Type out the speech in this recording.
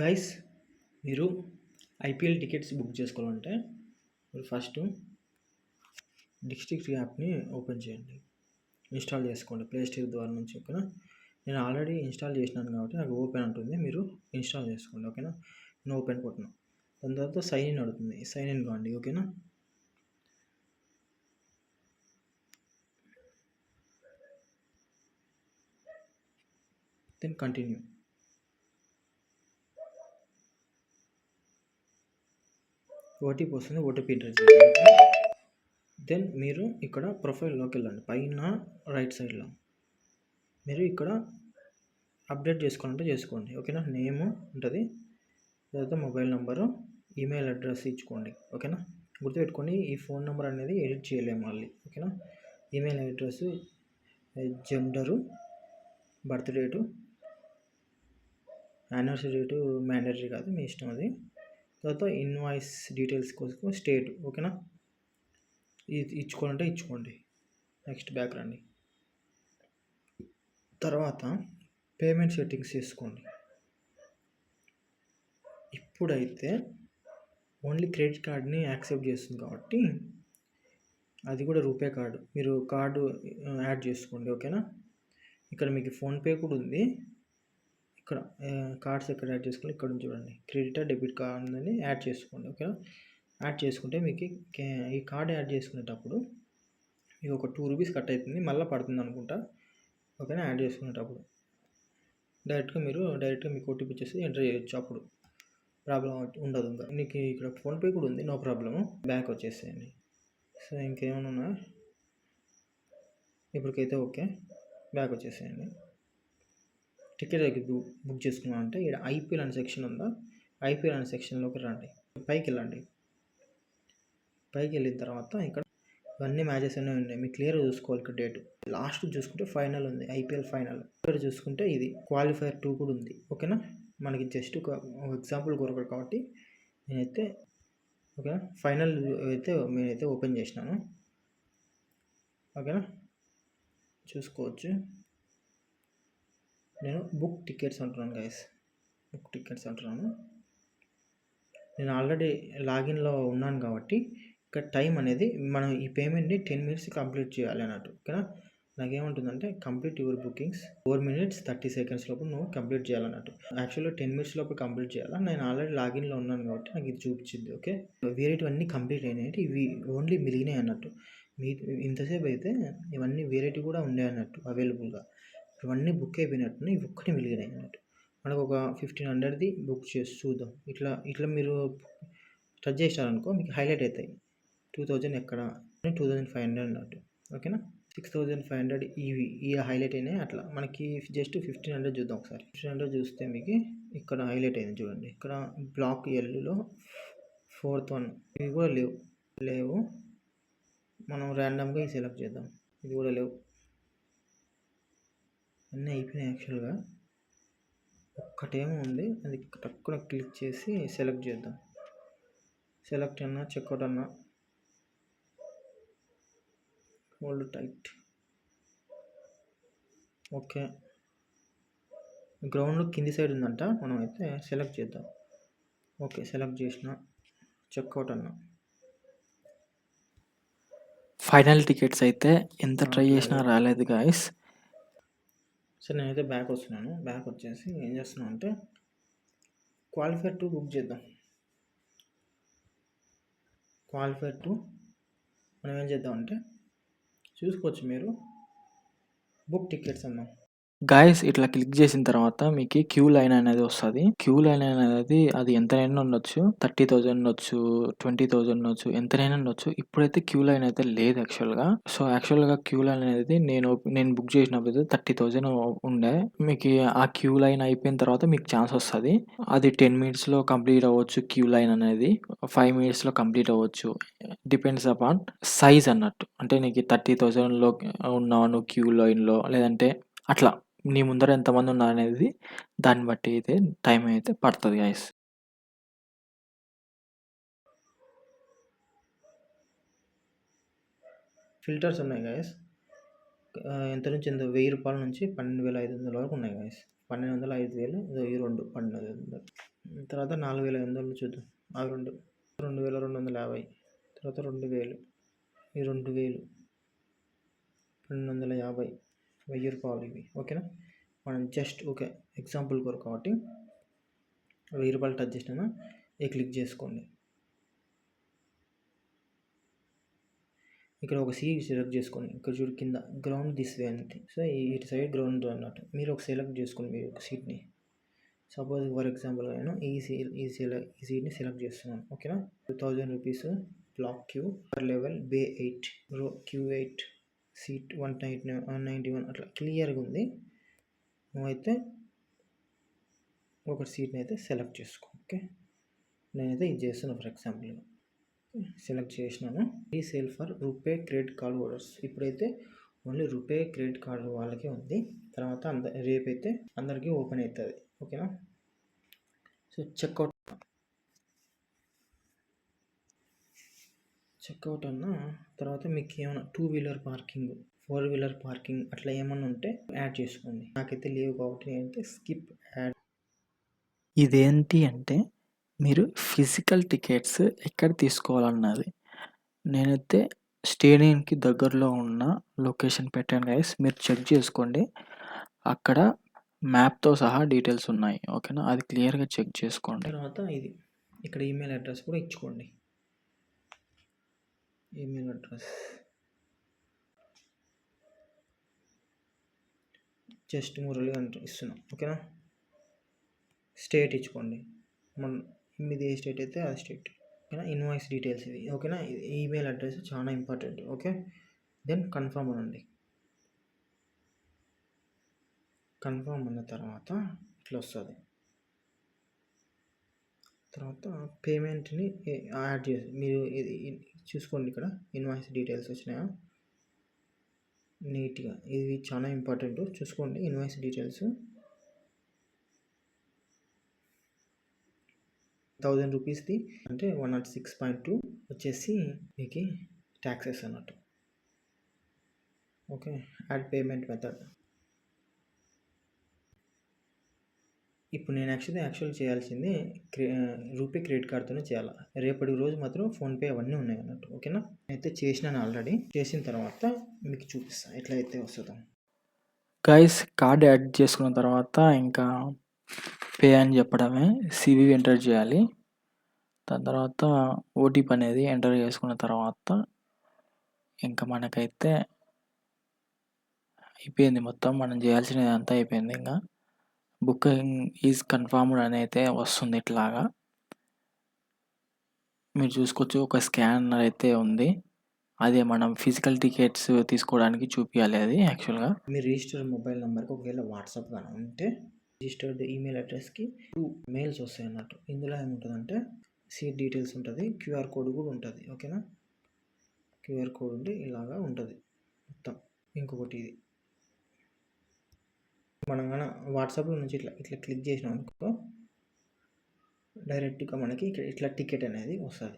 Guys మీరు IPL tickets book చేసుకోవాలంటే మీరు ఫస్ట్ డిస్ట్రిక్ట్ యాప్ని ఓపెన్ చేయండి. ఇన్స్టాల్ చేసుకోండి. ప్లే స్టోర్ ద్వారా నుంచి ఓకేనా? నేను ఆల్రెడీ ఇన్స్టాల్ చేసినాను కాబట్టి నాకు ఓపెన్ ఉంటుంది మీరు ఇన్స్టాల్ చేసుకోండి ఓకేనా? నేను ఓపెన్ కొట్టినా. దాని తర్వాత సైన్ ఇన్ అడుగుతుంది. సైన్ ఇన్ కావండి ఓకేనా? దెన్ కంటిన్యూ ఓటీపీ వస్తుంది ఓటీపీ ఎంటర్ చేయండి. దెన్ మీరు ఇక్కడ ప్రొఫైల్లోకి వెళ్ళండి. పైన రైట్ సైడ్లో మీరు ఇక్కడ అప్డేట్ చేసుకోవాలంటే చేసుకోండి. ఓకేనా నేమ్ ఉంటుంది. తర్వాత మొబైల్ నెంబరు ఈమెయిల్ అడ్రస్ ఇచ్చుకోండి. ఓకేనా గుర్తుపెట్టుకోండి ఈ ఫోన్ నెంబర్ అనేది ఎడిట్ చేయలేము మళ్ళీ. ఓకేనా email address gender birth date anniversary date mandatory కాదు మీ ఇష్టం అది. తర్వాత ఇన్వాయిస్ డీటెయిల్స్ కోసం స్టేట్ ఓకేనా ఇది ఇచ్చుకోవాలంటే ఇచ్చుకోండి. నెక్స్ట్ బ్యాక్ రండి తర్వాత పేమెంట్ సెట్టింగ్స్ చేసుకోండి. ఇప్పుడైతే ఓన్లీ క్రెడిట్ కార్డ్ని యాక్సెప్ట్ చేస్తుంది కాబట్టి అది కూడా రూపే కార్డు మీరు కార్డు యాడ్ చేసుకోండి ఓకేనా ఇక్కడ మీకు ఫోన్పే కూడా ఉంది. ఇక్కడ కార్డ్స్ ఎక్కడ యాడ్ చేసుకోవాలి? ఇక్కడ చూడండి. క్రెడిట్ డెబిట్ కార్డ్ ఉందని యాడ్ చేసుకోండి ఓకేనా? యాడ్ చేసుకుంటే మీకు ఈ కార్డ్ యాడ్ చేసుకునేటప్పుడు మీకు ఒక టూ రూపీస్ కట్ అవుతుంది మళ్ళీ పడుతుంది అనుకుంటా ఓకేనా? యాడ్ చేసుకునేటప్పుడు. డైరెక్ట్గా మీరు డైరెక్ట్గా మీకు ఓటీపీ చేసి ఎంటర్ చేయొచ్చు అప్పుడు. ప్రాబ్లం ఉండదు ఇంకా. నీకు ఇక్కడ ఫోన్పే కూడా ఉంది నో ప్రాబ్లము. బ్యాంక్ వచ్చేసేయండి. సో ఇంకేమైనా ఇప్పటికైతే ఓకే. బ్యాక్ వచ్చేసేయండి. టికెట్ బుక్ చేసుకున్నారంటే ఇక్కడ ఐపీఎల్ అనే సెక్షన్ ఉందా? ఐపీఎల్ అనే సెక్షన్లోకి రండి. పైకి వెళ్ళండి పైకి వెళ్ళిన తర్వాత ఇక్కడ ఇవన్నీ మ్యాచెస్ అనేవి ఉన్నాయి. మీకు క్లియర్గా చూసుకోవాలి ఇక్కడ డేట్. లాస్ట్ చూసుకుంటే ఫైనల్ ఉంది. IPL final. ఇక్కడ చూసుకుంటే ఇది క్వాలిఫైర్ టూ కూడా ఉంది. ఓకేనా? మనకి జస్ట్ ఒక ఎగ్జాంపుల్ కొరకడు కాబట్టి నేనైతే ఓకేనా? ఫైనల్ అయితే నేనైతే ఓపెన్ చేసినాను. ఓకేనా? చూసుకోవచ్చు. నేను బుక్ టికెట్స్ అంటున్నాను గైస్ బుక్ టికెట్స్ అంటున్నాను. నేను ఆల్రెడీ లాగిన్లో ఉన్నాను కాబట్టి ఇక్కడ టైం అనేది మనం ఈ పేమెంట్ని టెన్ మినిట్స్ కంప్లీట్ చేయాలి అన్నట్టు ఓకేనా? నాకేమంటుందంటే complete your bookings four minutes thirty seconds లోపు నువ్వు కంప్లీట్ చేయాలన్నట్టు యాక్చువల్గా టెన్ మినిట్స్ లోపు కంప్లీట్ చేయాలా? నేను ఆల్రెడీ లాగిన్లో ఉన్నాను కాబట్టి నాకు ఇది చూపించింది ఓకే? వేరేటివన్నీ కంప్లీట్ అయినాయి ఇవి ఓన్లీ మిలిగినాయి అన్నట్టు. మీ ఇంతసేపు అయితే ఇవన్నీ వేరేటివి కూడా ఉండే అన్నట్టు అవైలబుల్గా ఇవన్నీ బుక్ అయిపోయినట్టు ఇవి ఒక్కటి మిలిగినాయి అన్నట్టు మనకు ఒక ఫిఫ్టీన్ హండ్రెడ్ది బుక్ చేసి చూద్దాం. ఇట్లా ఇట్లా మీరు టచ్ చేసారనుకో మీకు హైలైట్ అవుతాయి టూ థౌజండ్ ఎక్కడ? టూ థౌజండ్ ఫైవ్ హండ్రెడ్ అన్నట్టు. ఓకేనా సిక్స్ థౌజండ్ ఫైవ్ హండ్రెడ్ ఇవి ఈ హైలైట్ అయినాయి అట్లా. మనకి జస్ట్ ఫిఫ్టీన్ హండ్రెడ్ చూద్దాం ఒకసారి. ఫిఫ్టీన్ హండ్రెడ్ చూస్తే మీకు ఇక్కడ హైలైట్ అయింది చూడండి. ఇక్కడ బ్లాక్ ఎల్లులో ఫోర్త్ వన్ ఇవి కూడా లేవు. లేవు. మనం ర్యాండమ్గా సెలెక్ట్ చేద్దాం. ఇది కూడా లేవు. అన్నీ అయిపోయినాయి యాక్చువల్గా. ఒక్కటేమో ఉంది. అది తక్కువ క్లిక్ చేసి సెలెక్ట్ చేద్దాం. సెలెక్ట్ అన్నా చెక్అవుట్ అన్నా. Hold tight. ఓకే. గ్రౌండ్ కింది సైడ్ ఉందంట. మనం అయితే సెలెక్ట్ చేద్దాం. ఓకే సెలెక్ట్ చేసిన. చెక్అవుట్ అన్న. ఫైనల్ టికెట్స్ అయితే ఎంత ట్రై చేసినా రాలేదు గాయస్. సరే నేనైతే బ్యాక్ వస్తున్నాను. బ్యాక్ వచ్చేసి ఏం చేస్తున్నాను అంటే క్వాలిఫైర్ టూ బుక్ చేద్దాం. క్వాలిఫైర్ టూ మనం ఏం చేద్దాం అంటే చూసుకోవచ్చు మీరు. బుక్ టికెట్స్ అన్నాం. గాయస్ ఇట్లా క్లిక్ చేసిన తర్వాత మీకు క్యూ లైన్ అనేది వస్తుంది. క్యూ లైన్ అనేది అది ఎంతైనా ఉండొచ్చు. థర్టీ థౌజండ్ ఉండొచ్చు ట్వంటీ థౌజండ్ ఉండొచ్చు ఎంతైనా ఉండొచ్చు. ఇప్పుడైతే క్యూ లైన్ అయితే లేదు యాక్చువల్గా సో యాక్చువల్గా క్యూ లైన్ అనేది నేను నేను బుక్ చేసినప్పుడు థర్టీ థౌజండ్ ఉండే. మీకు ఆ క్యూ లైన్ అయిపోయిన తర్వాత మీకు ఛాన్స్ వస్తుంది. అది టెన్ మినిట్స్లో కంప్లీట్ అవ్వచ్చు క్యూ లైన్ అనేది. ఫైవ్ మినిట్స్లో కంప్లీట్ అవ్వచ్చు. డిపెండ్స్ అపాన్ సైజ్ అన్నట్టు. అంటే నీకు థర్టీ థౌజండ్లో ఉన్నావు నువ్వు క్యూ లైన్లో లేదంటే అట్లా. నీ ముందర ఎంతమంది ఉన్నారు అనేది దాన్ని బట్టి అయితే టైం అయితే పడుతుంది గైస్ ఫిల్టర్స్ ఉన్నాయి గాయస్ ఎంత నుంచి ఎంత? వెయ్యి రూపాయల నుంచి పన్నెండు వేల ఐదు వందల వరకు ఉన్నాయి గాయస్ పన్నెండు వందల ఐదు వేలు వెయ్యి ఈ రెండు పన్నెండు వందలు. తర్వాత నాలుగు వేల ఐదు వందలు చూద్దాం. అవి రెండు రెండు వేల రెండు వందల యాభై. తర్వాత రెండు వేలు ఈ రెండు వేలు పన్నెండు వందల యాభై. వెయ్యి రూపాయలు ఇవి ఓకేనా? మనం జస్ట్ ఓకే ఎగ్జాంపుల్ కొరకు కాబట్టి వెయ్యి రూపాయలు టచ్ చేసినా ఈ క్లిక్ చేసుకోండి. ఇక్కడ ఒక సీ సెలెక్ట్ చేసుకోండి. ఇక్కడ చూడు కింద గ్రౌండ్ దిస్ వే అనేది సో ఇటు సైడ్ గ్రౌండ్ అన్నట్టు. మీరు ఒక సెలెక్ట్ చేసుకోండి మీరు ఒక సీట్ని. సపోజ్ ఫర్ ఎగ్జాంపుల్ నేను ఈ సీ ఈ సెలెక్ట్ ఈ సీట్ని సెలెక్ట్ చేస్తున్నాను ఓకేనా? Two thousand rupees block Q per level bay eight row Q eight. Seat one ninety one ninety one అట్లా క్లియర్గా ఉంది. నువ్వైతే ఒక సీట్ని అయితే సెలెక్ట్ చేసుకో ఓకే? నేనైతే ఇది చేస్తున్నాను ఫర్ ఎగ్జాంపుల్. సెలెక్ట్ చేసినాను. ఈ sale for RuPay credit card holders. ఇప్పుడైతే ఓన్లీ రూపే క్రెడిట్ కార్డు వాళ్ళకే ఉంది. తర్వాత అంద రేపైతే అందరికీ ఓపెన్ అవుతుంది ఓకేనా? సో చెక్అవుట్ చెక్అవుట్ అన్న తర్వాత మీకు ఏమైనా two wheeler parking four wheeler parking అట్లా ఏమన్నా ఉంటే యాడ్ చేసుకోండి. నాకైతే లేవు కాబట్టి నేనైతే స్కిప్ యాడ్ ఇదేంటి అంటే మీరు ఫిజికల్ టికెట్స్ ఎక్కడ తీసుకోవాలన్నది. నేనైతే స్టేడియంకి దగ్గరలో ఉన్న లొకేషన్ పెట్టాను గైస్ మీరు చెక్ చేసుకోండి. అక్కడ మ్యాప్తో సహా డీటెయిల్స్ ఉన్నాయి. ఓకేనా అది క్లియర్గా చెక్ చేసుకోండి. తర్వాత ఇది. ఇక్కడ ఈమెయిల్ అడ్రస్ కూడా ఇచ్చుకోండి. Email address. జస్ట్ మురళి అంటే ఇస్తున్నాం ఓకేనా? స్టేట్ ఇచ్చుకోండి. మన మీది ఏ స్టేట్ అయితే ఆ స్టేట్. ఓకేనా? ఇన్వాయిస్ డీటెయిల్స్ ఇవి ఓకేనా? ఈమెయిల్ అడ్రస్ చాలా ఇంపార్టెంట్ ఓకే? దెన్ కన్ఫర్మ్ అనండి. కన్ఫర్మ్ అన్న తర్వాత ఇట్లా వస్తుంది తర్వాత పేమెంట్ని యాడ్ చేసి మీరు ఇది చూసుకోండి ఇక్కడ. ఇన్వాయిస్ డీటెయిల్స్ వచ్చినాయా? నీట్గా. ఇది చాలా ఇంపార్టెంట్. చూసుకోండి ఇన్వాయిస్ డీటెయిల్స్. థౌజండ్ రూపీస్ది అంటే one nought six point two వచ్చేసి మీకు ట్యాక్సెస్ అన్నట్టు. ఓకే. Add payment method. ఇప్పుడు నేను యాక్చువల్లీ యాక్చువల్ చేయాల్సింది క్రే రూపే క్రెడిట్ కార్డ్తోనే చేయాలి. రేపటి రోజు మాత్రం ఫోన్పే అవన్నీ ఉన్నాయి అన్నట్టు ఓకేనా? అయితే చేసినాను ఆల్రెడీ. చేసిన తర్వాత మీకు చూపిస్తాను ఎట్లా అయితే వస్తుందో. గైస్ కార్డ్ యాడ్ చేసుకున్న తర్వాత ఇంకా పే అని చెప్పడమే సివివి ఎంటర్ చేయాలి. దాని తర్వాత ఓటీపీ అనేది ఎంటర్ చేసుకున్న తర్వాత ఇంకా మనకైతే అయిపోయింది మొత్తం మనం చేయాల్సినది అంతా అయిపోయింది ఇంకా. బుకింగ్ ఈజ్ కన్ఫర్మ్డ్ అని అయితే వస్తుంది ఇట్లాగా. మీరు చూసుకోవచ్చు ఒక స్కానర్ అయితే ఉంది. అదే మనం ఫిజికల్ టికెట్స్ తీసుకోవడానికి చూపించాలి అది యాక్చువల్గా. మీ రిజిస్టర్డ్ మొబైల్ నెంబర్కి ఒకవేళ వాట్సాప్ కానీ ఉంటే రిజిస్టర్డ్ ఈమెయిల్ అడ్రస్కి టూ మెయిల్స్ వస్తాయి అన్నట్టు. ఇందులో ఏముంటుందంటే సీట్ డీటెయిల్స్ ఉంటుంది క్యూఆర్ కోడ్ కూడా ఉంటుంది ఓకేనా? క్యూఆర్ కోడ్ ఉంటే ఇలాగా ఉంటుంది మొత్తం. ఇంకొకటి ఇది. మనం కానీ వాట్సాప్లో నుంచి ఇట్లా ఇట్లా క్లిక్ చేసినాం అనుకో డైరెక్ట్గా మనకి ఇక్కడ ఇట్లా టికెట్ అనేది వస్తుంది.